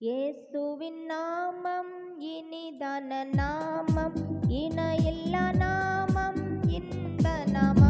இயேசுவின் நாமம் இனிதான நாமம் இணையில்லா நாமம் இன்ப நாமம்.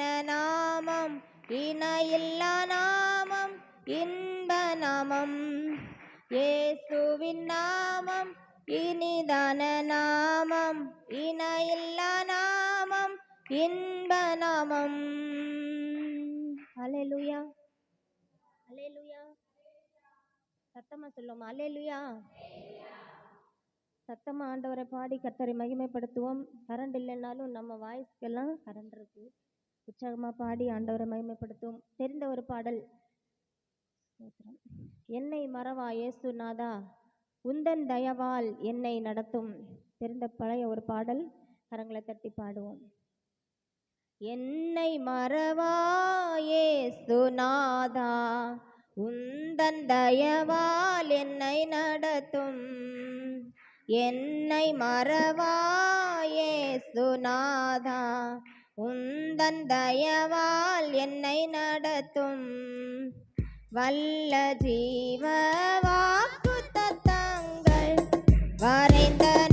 நாமம் இணையில்லா நாமம் இன்ப நாமம். இயேசுவின் நாமம் இனிதான நாமம் இணையில்லா நாமம் இன்ப நாமம். அலையலுயா அலையலுயா சத்தமா சொல்லுவோம்? அலையலுயா சத்தமா ஆண்டவரை பாடி கத்தரை மகிமைப்படுத்துவோம். கரண்ட் இல்லைன்னாலும் நம்ம வாய்ஸ்க்கெல்லாம் கரண்ட் இருக்கு. உற்சாகமாக பாடி ஆண்டவரை மகிமைப்படுத்தும். தெரிந்த ஒரு பாடல். என்னை மறவா இயேசுநாதா உந்தன் தயவால் என்னை நடத்தும். தெரிந்த பழைய ஒரு பாடல். கரங்களை தட்டி பாடுவோம். என்னை மறவா மறவாயே நாதா? உந்தன் தயவால் என்னை நடத்தும். என்னை மறவா மறவாயே நாதா? உந்தன் தயவால் என்னை நடத்தும். வல்ல ஜீவ வாக்கு தத்தங்கள் வரைந்த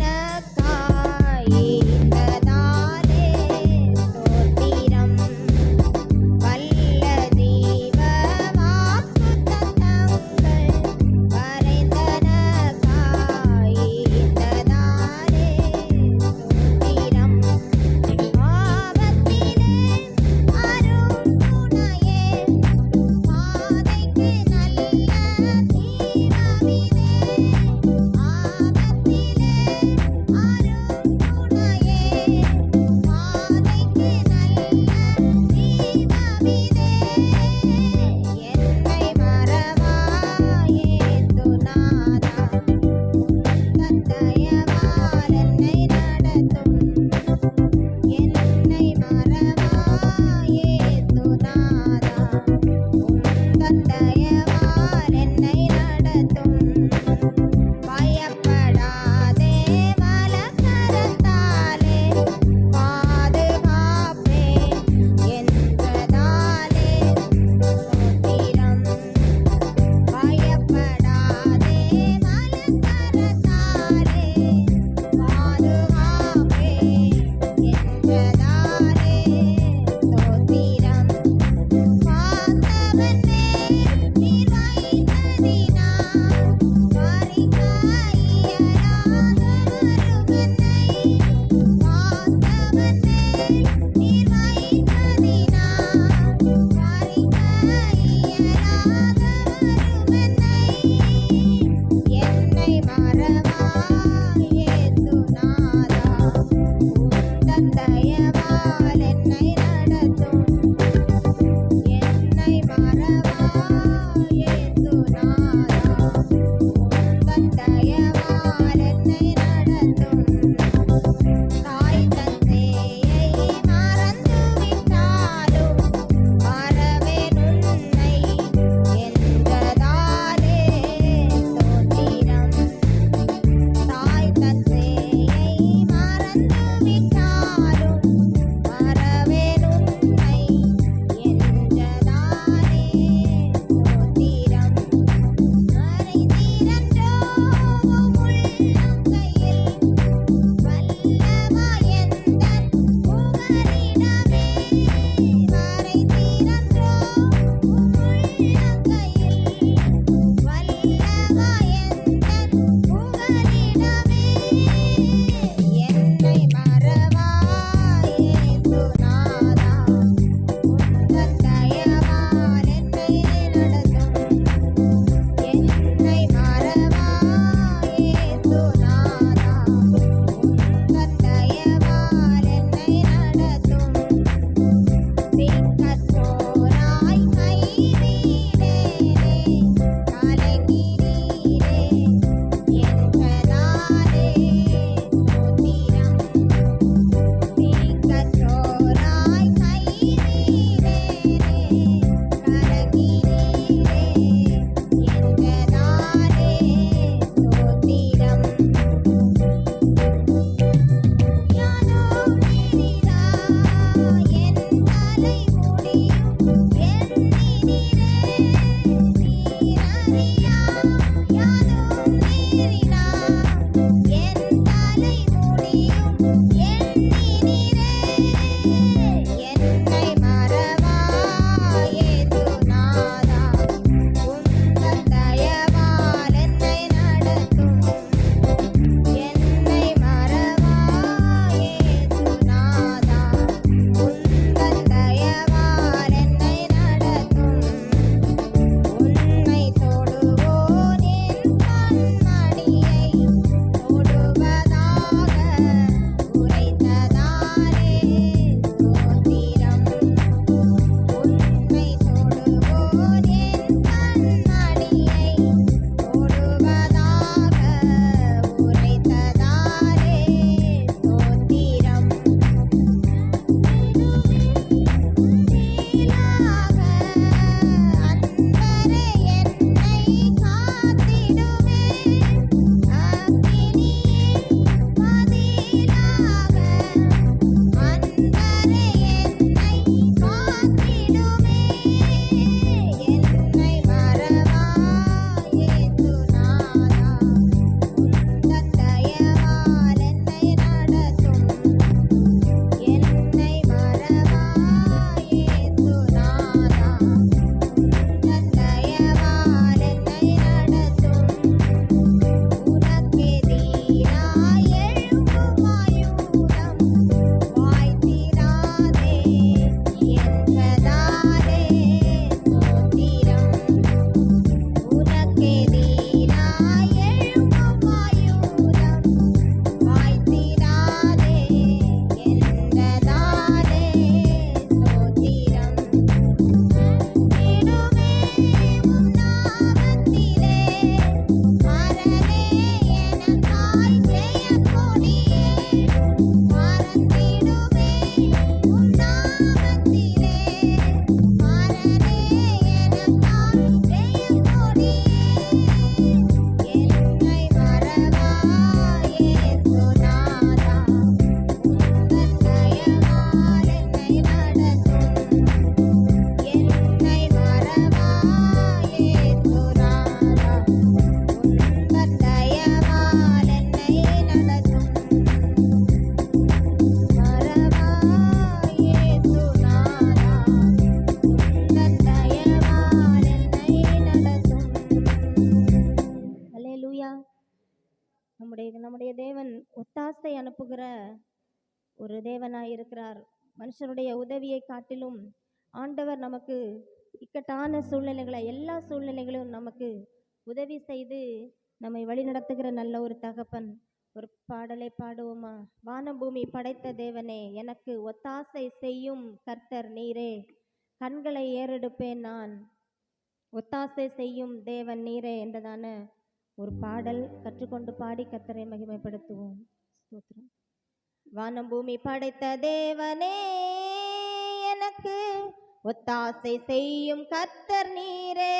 இருக்கிறார். மனுஷனுடைய உதவியை காட்டிலும் ஆண்டவர் நமக்கு இக்கட்டான சூழ்நிலைகளை எல்லா சூழ்நிலைகளும் நமக்கு உதவி செய்து நம்மை வழிநடத்துகிற நல்ல ஒரு தகப்பன் ஒரு பாடலை பாடுவோமா? வானம் பூமி படைத்த தேவனே எனக்கு ஒத்தாசை செய்யும் கர்த்தர் நீரே. கண்களை ஏறெடுப்பேன் நான். ஒத்தாசை செய்யும் தேவன் நீரே என்றதான ஒரு பாடல் கற்றுக்கொண்டு பாடி கர்த்தரை மகிமைப்படுத்துவோம். ஸ்தோத்திரம். வானம் பூமி படைத்த தேவனே எனக்கு ஒத்தாசை செய்யும் கர்த்தர் நீரே.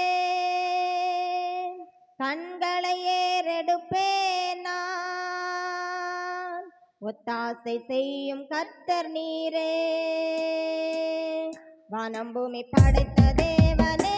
கண்களை ஏறெடுப்பேன் ஒத்தாசை செய்யும் கர்த்தர் நீரே. வானம் பூமி படைத்த தேவனே